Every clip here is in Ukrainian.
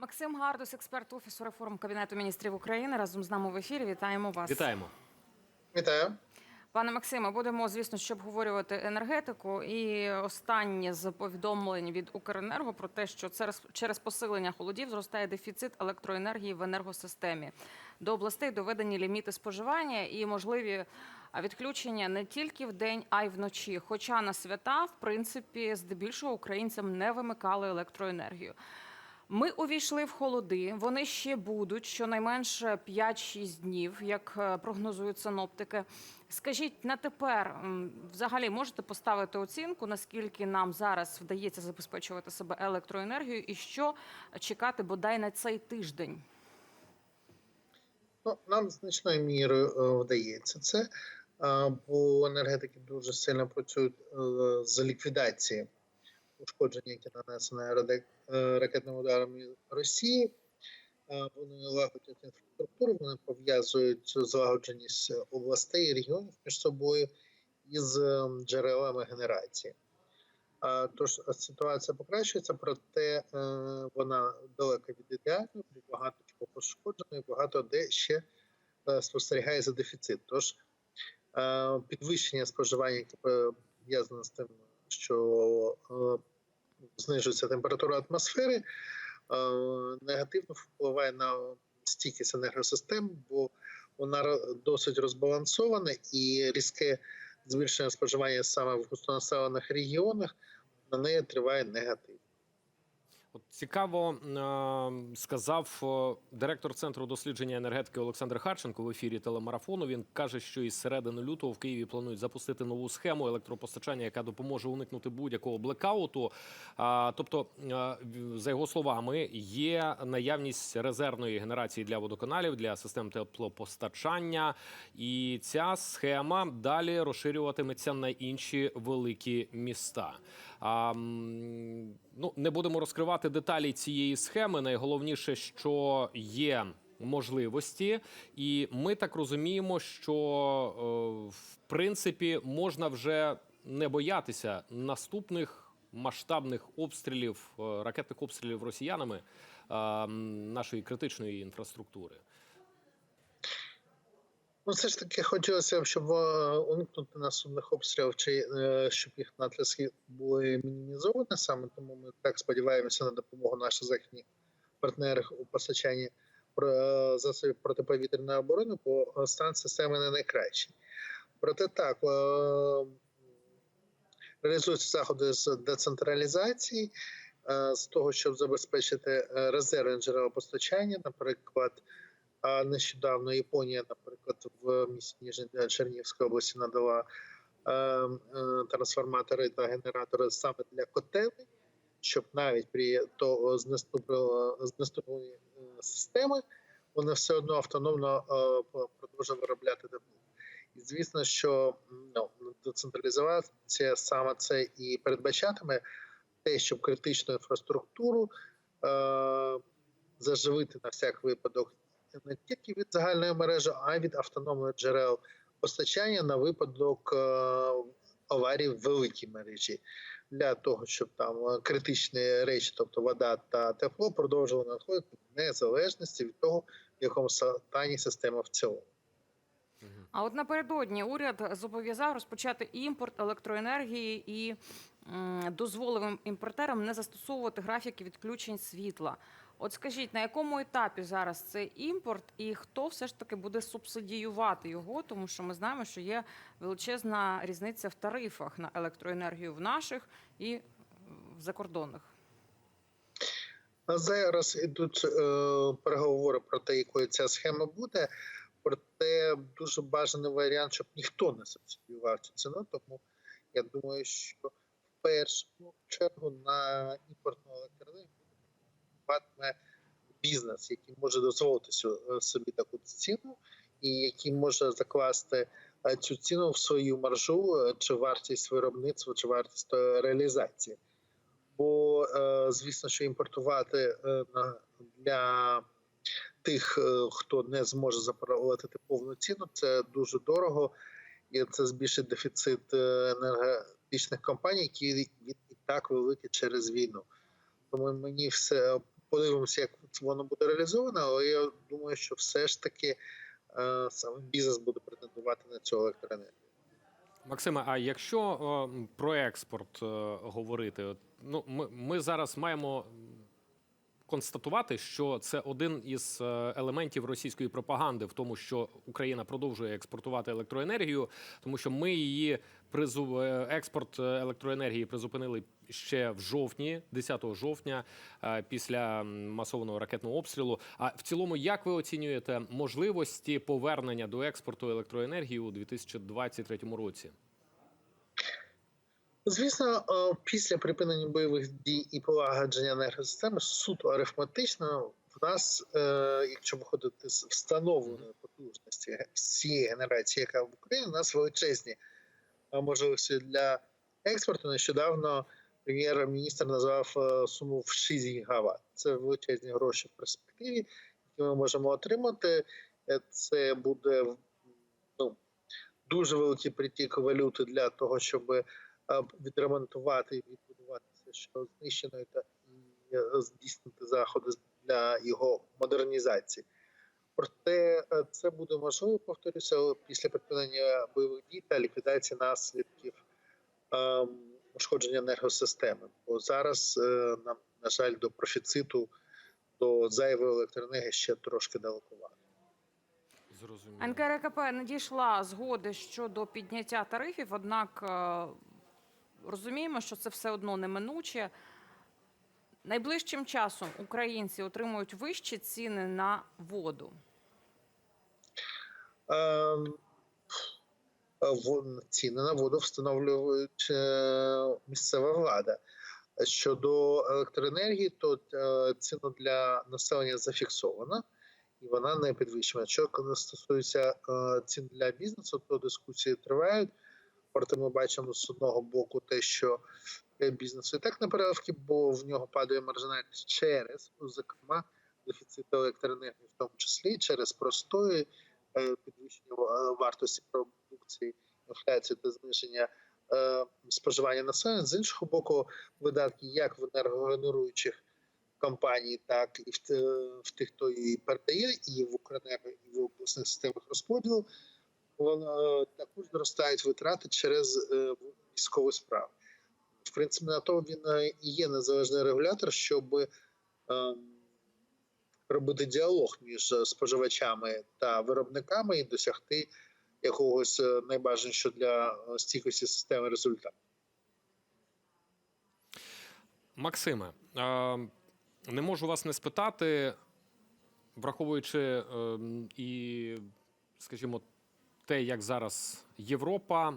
Максим Гардус, експерт офісу реформ Кабінету міністрів України, разом з нами в ефірі. Вітаємо вас. Вітаємо. Вітаю. Пане Максиме, будемо, звісно, щоб обговорювати енергетику. І останнє з повідомлень від Укренерго про те, що через, через посилення холодів зростає дефіцит електроенергії в енергосистемі. До областей доведені ліміти споживання і можливі відключення не тільки в день, а й вночі. Хоча на свята, в принципі, здебільшого українцям не вимикали електроенергію. Ми увійшли в холоди. Вони ще будуть щонайменше 5-6 днів, як е, прогнозують синоптики. Скажіть на тепер, взагалі можете поставити оцінку, наскільки нам зараз вдається забезпечувати себе електроенергією, і що чекати бодай на цей тиждень? Ну, нам значною мірою е, вдається це, бо енергетики дуже сильно працюють е, з ліквідації ушкоджень, які нанесені е, ракетними ударами Росії. Е, Вони лагодять інфраструктуру, вони пов'язують злагодженість областей і регіонів між собою із е, джерелами генерації. Тож ситуація покращується, проте вона далека від ідеальної, багато чого пошкоджено, і багато де ще е, спостерігається дефіцит. Тож підвищення споживання, яке пов'язане з тим, що знижується температура атмосфери, е, негативно впливає на стійкість енергосистем, бо вона досить розбалансована і різке збільшення споживання саме в густонаселених регіонах на неї триває негатив. От цікаво сказав директор центру дослідження енергетики Олександр Харченко в ефірі телемарафону. Він каже, що із середини лютого в Києві планують запустити нову схему електропостачання, яка допоможе уникнути будь-якого блекауту. Тобто, за його словами, є наявність резервної генерації для водоканалів для систем теплопостачання, і ця схема далі розширюватиметься на інші великі міста. Ну, не будемо розкривати деталі цієї схеми. Найголовніше, що є можливості, і ми так розуміємо, що е, в принципі можна вже не боятися наступних масштабних обстрілів, е, ракетних обстрілів росіянами е, нашої критичної інфраструктури. Ну, все ж таки хотілося б, щоб е, уникнути наступних обстрілів, чи е, щоб їх наслідки були мінімізовані. Саме тому ми так сподіваємося на допомогу наших західних партнерів у постачанні про- засобів протиповітряної оборони, бо е, стан системи не найкращий. Проте так е, реалізуються заходи з децентралізації, е, з того, щоб забезпечити е, резервне джерела постачання, наприклад. А нещодавно Японія, наприклад, в місті Ніжня Чернігівської області надала е, е, трансформатори та генератори саме для котелень, щоб навіть при того знеступленні системи вони все одно автономно е, продовжують виробляти тепло. І звісно, що ну, децентралізація саме це і передбачатиме те, щоб критичну інфраструктуру е, заживити на всяк випадок не тільки від загальної мережі, а й від автономних джерел постачання на випадок е, аварії в великій мережі, для того, щоб там е, критичні речі, тобто вода та тепло, продовжували надходити в незалежності від того, в якому стані система в цілому. А от напередодні уряд зобов'язав розпочати імпорт електроенергії і м, дозволив імпортерам не застосовувати графіки відключень світла. От скажіть, на якому етапі зараз цей імпорт, і хто все ж таки буде субсидіювати його? Тому що ми знаємо, що є величезна різниця в тарифах на електроенергію в наших і в закордонних. Зараз ідуть е, переговори про те, якою ця схема буде. Проте дуже бажаний варіант, щоб ніхто не субсидіював цю ціну. Тому я думаю, що в першу чергу на імпортну електроенергію матиме бізнес, який може дозволити е, собі таку ціну, і який може закласти е, цю ціну в свою маржу, е, чи вартість виробництва, чи вартість реалізації. Бо, звісно, що імпортувати для тих, хто не зможе заплатити повну ціну, це дуже дорого, і це збільшить дефіцит енергетичних компаній, які і так великий через війну. Тому мені все подивимося, як воно буде реалізовано, але я думаю, що все ж таки е, саме бізнес буде претендувати на цю електроенергію. Максиме, а якщо е, про експорт е, говорити, от, ну ми, ми зараз маємо констатувати, що це один із е, елементів російської пропаганди в тому, що Україна продовжує експортувати електроенергію, тому що ми її призу е, експорт е, електроенергії призупинили ще в жовтні, 10 жовтня, після масованого ракетного обстрілу. А в цілому, як ви оцінюєте можливості повернення до експорту електроенергії у 2023 році? Звісно, е, після припинення бойових дій і полагодження енергосистеми суто арифметично в нас, е, якщо виходити з встановленої потужності всієї генерації, яка в Україні, у нас величезні е, можливості для експорту. Нещодавно прем'єр-міністр назвав суму в 6 гігават. Це величезні гроші в перспективі, які ми можемо отримати. Це буде ну, дуже великий притік валюти для того, щоб відремонтувати і відбудувати все, що знищено, та і е, здійснити заходи для його модернізації. Проте е, це буде можливо, повторюся, після припинення бойових дій та ліквідації наслідків ем, ушкодження енергосистеми. Бо зараз е, нам, на жаль, до профіциту, до зайвої електроенергії ще трошки далекувато. Зрозуміло. НКРКП надійшла згоди щодо підняття тарифів, однак е, розуміємо, що це все одно неминуче. Найближчим часом українці отримують вищі ціни на воду. Ем, ціни на воду встановлюють е, місцева влада. Щодо електроенергії, то е, ціна для населення зафіксована і вона не підвищена. Що стосується е, цін для бізнесу, то дискусії тривають. Проте ми бачимо з одного боку те, що е, бізнесу і так на переливки, бо в нього падає маржинальність через, зокрема, дефіцит електроенергії, в тому числі через простої е, підвищення е, вартості продукції, інфляцію та зниження споживання населення. З іншого боку, видатки як в енергогенеруючих компаній, так і в, тих, хто її передає, і в Укренерго, і в обласних системах розподілу, також зростають витрати через е, військові справи. В принципі, на то він е, і є незалежний регулятор, щоб е, робити діалог між е, споживачами та виробниками і досягти якогось е, найбажанішого для е, стійкості системи результату. Максиме, е, не можу вас не спитати, враховуючи е, і, скажімо, те, як зараз Європа е,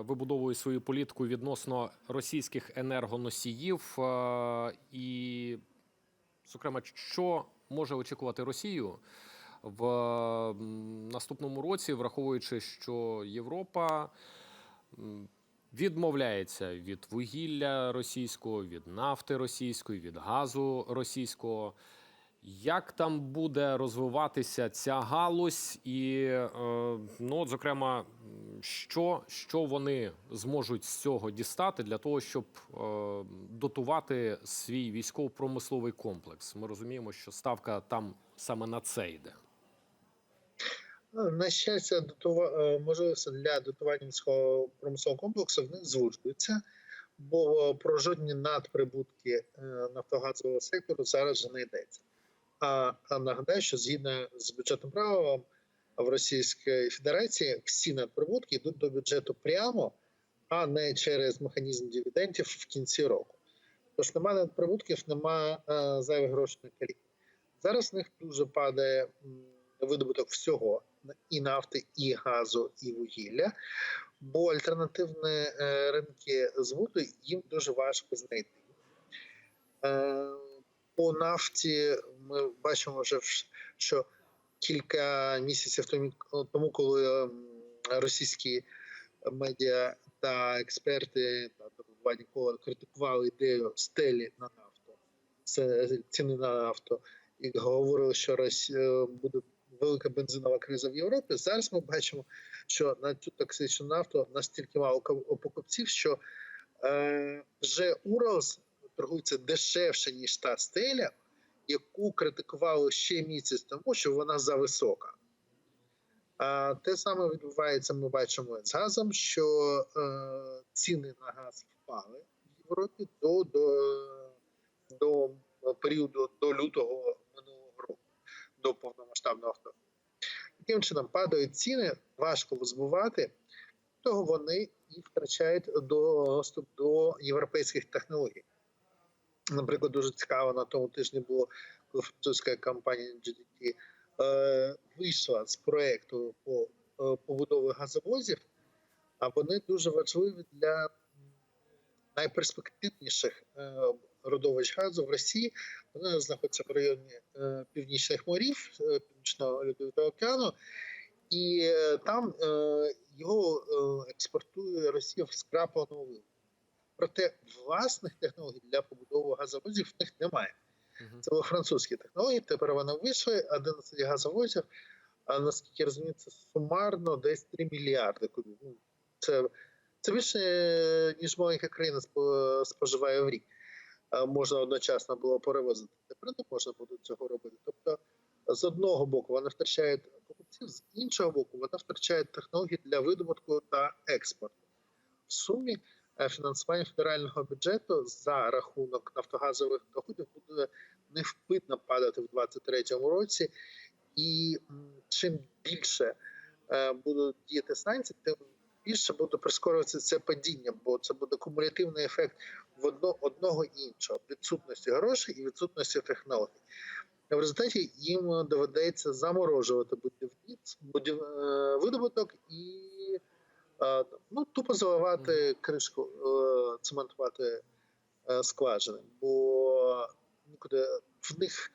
вибудовує свою політику відносно російських енергоносіїв, е, і, зокрема, що може очікувати Росію в наступному році, враховуючи, що Європа. відмовляється від вугілля російського, від нафти російської, від газу російського. Як там буде розвиватися ця галузь, і е, ну, зокрема, що, що вони зможуть з цього дістати для того, щоб е, дотувати свій військово-промисловий комплекс? Ми розуміємо, що ставка там саме на це йде. Ну, На щастя, дотува... е, можливості для дотування військового промислового комплексу в них звужуються, бо про жодні надприбутки нафтогазового сектору зараз вже не йдеться. А, а нагадаю, що згідно з бюджетним правилом в Російській Федерації всі надприбутки йдуть до бюджету прямо, а не через механізм дивідендів в кінці року. Тож немає надприбутків, немає е, зайвих грошей на калій. Зараз в них дуже падає видобуток всього і нафти, і газу, і вугілля, бо альтернативні е, ринки збуту їм дуже важко знайти. Е, По нафті ми бачимо вже, що кілька місяців тому, коли ем, російські медіа та експерти та кола критикували ідею стелі на нафту, ціни на нафту, і говорили, що Росія буде велика бензинова криза в Європі. Зараз ми бачимо, що на цю токсичну нафту настільки мало покупців, що е, вже Уралс торгується дешевше ніж та стеля, яку критикували ще місяць тому, що вона зависока. А те саме відбувається, ми бачимо з газом, що е, ціни на газ впали в Європі до, до, до періоду до лютого минулого року, до повномасштабного вторгнення. Таким чином падають ціни, важко збувати, того вони і втрачають доступ до європейських технологій. Наприклад, дуже цікаво на тому тижні було, коли французька компанія GDT е, вийшла з проекту по е, побудові газовозів, а вони дуже важливі для найперспективніших е, родовищ газу в Росії. Вони знаходяться в районі е, північних морів, північного льодовитого океану, і там його експортує Росія в скрапленому вигляді. Проте власних технологій для побудови газовозів в них немає. Це були французькі технології. Тепер вони вийшли 11 газовозів. А наскільки розумію, це сумарно десь 3 мільярди кубів. Ну, Це, це більше, ніж маленька країна спо- споживає в рік. Можна одночасно було перевозити. Тепер не можна буде цього робити. Тобто, з одного боку, вони втрачають покупців, з іншого боку, вони втрачають технології для видобутку та експорту. В сумі фінансування федерального бюджету за рахунок нафтогазових доходів буде невпинно падати в 2023 році, і чим більше е, будуть діяти санкції, тим більше буде прискорюватися це падіння, бо це буде кумулятивний ефект в одно, одного і іншого відсутності грошей і відсутності технологій. В результаті їм доведеться заморожувати будівниць, будів, е, видобуток і е, ну, тупо заливати кришку, е, цементувати е, скважини, бо нікуди в них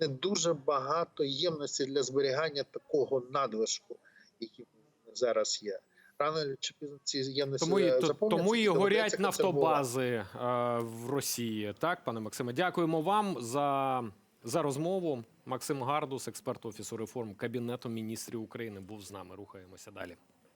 не дуже багато ємності для зберігання такого надлишку, який зараз є. Рано чи пізно ці ємності Тому і тому і горять нафтобази е, в Росії. Так, пане Максиме, дякуємо вам за, за розмову. Максим Гардус, експерт офісу реформ Кабінету міністрів України, був з нами. Рухаємося далі.